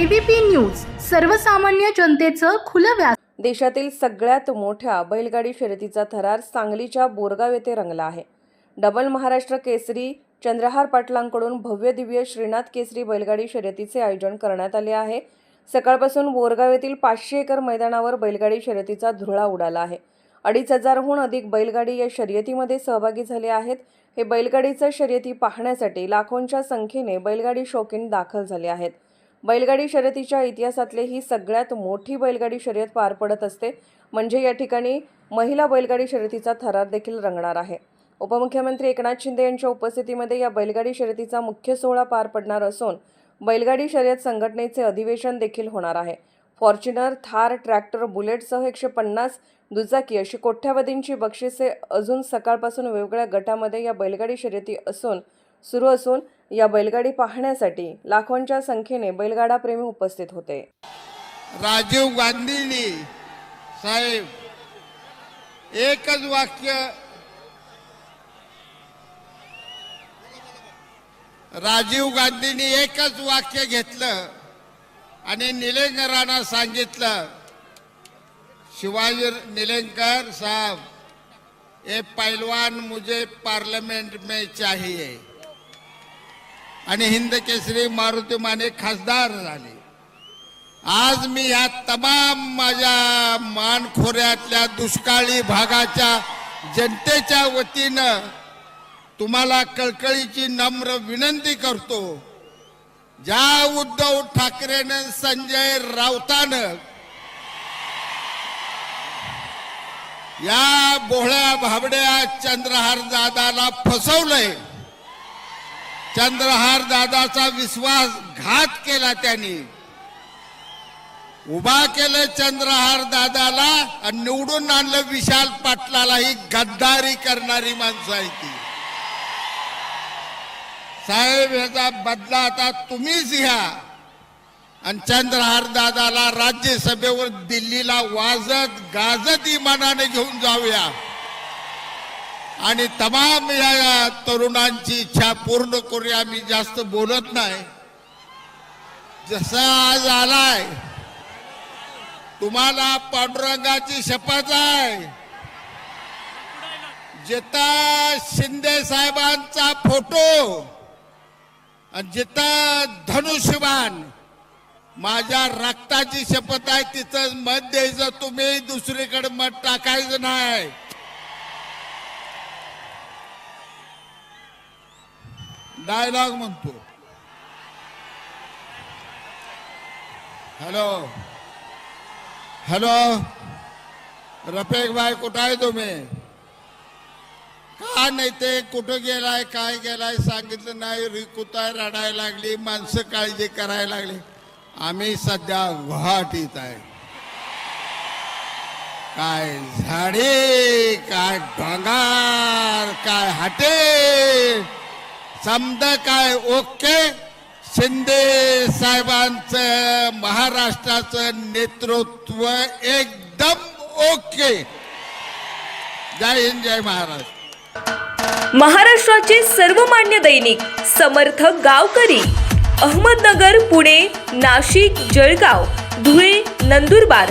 ABP news सर्वसामान्य जनतेचं खुलं व्यास देशातील सगळ्यात मोठ्या बैलगाडी शर्यतीचा थरार सांगलीच्या बोरगाव येथे रंगला आहे. डबल महाराष्ट्र केसरी चंद्रहार पाटलांकडून भव्य दिव्य श्रीनाथ केसरी बैलगाडी शर्यतीचे आयोजन करण्यात आले आहे. सकाळपासून बोरगाव येथील पाचशे एकर मैदानावर बैलगाडी शर्यतीचा धुळा उडाला आहे. अडीच हजारहून अधिक बैलगाडी या शर्यतीमध्ये सहभागी झाले आहेत. हे बैलगाडीचं शर्यती पाहण्यासाठी लाखोंच्या संख्येने बैलगाडी शौकीन दाखल झाले आहेत. बैलगाडी शर्यतीच्या इतिहासातले ही सगळ्यात मोठी बैलगाडी शर्यत पार पडत असते. म्हणजे या ठिकाणी महिला बैलगाडी शर्यतीचा थरार देखील रंगणार आहे. उपमुख्यमंत्री एकनाथ शिंदे यांच्या उपस्थितीमध्ये या बैलगाडी शर्यतीचा मुख्य सोहळा पार पडणार असून बैलगाडी शर्यत संघटनेचे अधिवेशन देखील होणार आहे. फॉर्च्युनर थार ट्रॅक्टर बुलेटसह एकशे पन्नास दुचाकी अशी कोट्यावधींची बक्षिसे अजून सकाळपासून वेगवेगळ्या गटामध्ये या बैलगाडी शर्यती असून सुरू असून या बैलगाडी पाहण्यासाठी लाखोंच्या संख्येने बैलगाडा प्रेमी उपस्थित होते. राजीव गांधींनी साहेब एकच वाक्य. राजीव गांधींनी एकच वाक्य घेतलं आणि निलेंकरांना सांगितलं. शिवाजी निलेंकर साहब ये पहलवान मुझे पार्लियामेंट में चाहिए. आणि हिंद केसरी मारुती माने खासदार झाले. आज मी या तमाम माझ्या मानखोऱ्यातल्या दुष्काळी भागाच्या जनतेच्या वतीनं तुम्हाला कळकळीची नम्र विनंती करतो. ज्या उद्धव ठाकरेनं संजय राऊतानं या बोहळ्या भाबड्या चंद्रहार दादाला फसवलंय चंद्रहार दादाचा विश्वास घात केला त्यांनी. उभा केलं चंद्रहार दादाला आणि निवडून आणलं विशाल पाटलाला ही गद्दारी करणारी माणसं आहे ती. साहेब ह्याचा बदला आता तुम्हीच घ्या. आणि चंद्रहार दादाला राज्यसभेवर दिल्लीला वाजत गाजत इमानाने घेऊन जाऊया. आणि तमाम या तरुणांची इच्छा पूर्ण करूया. मी जास्त बोलत नाही. जसा आज आलाय तुम्हाला पांडुरंगाची शपथ आहे. जिथं शिंदे साहेबांचा फोटो आणि जिथं धनुष्यबाण माझ्या रक्ताची शपथ आहे तिथं मत द्यायचं तुम्ही दुसरीकडे मत टाकायचं नाही. डायलॉग म्हणतो. हॅलो. हॅलो. रफेक भाई कुठं आहे तुम्ही? का नाही ते? कुठं गेलाय? काय गेलाय? सांगितलं नाही. रिकुताय रडायला लागली. माणसं काळजी करायला लागली. आम्ही सध्या गुवाहाटीत आहे. काय झाडे काय डोंगार काय हाटे? समजा काय ओके शिंदे साहेबांचं महाराष्ट्राचं नेतृत्व एकदम ओके. जय हिंद जय महाराष्ट्र. महाराष्ट्राचे सर्वमान्य दैनिक समर्थ गावकरी अहमदनगर पुणे नाशिक जळगाव धुळे नंदुरबार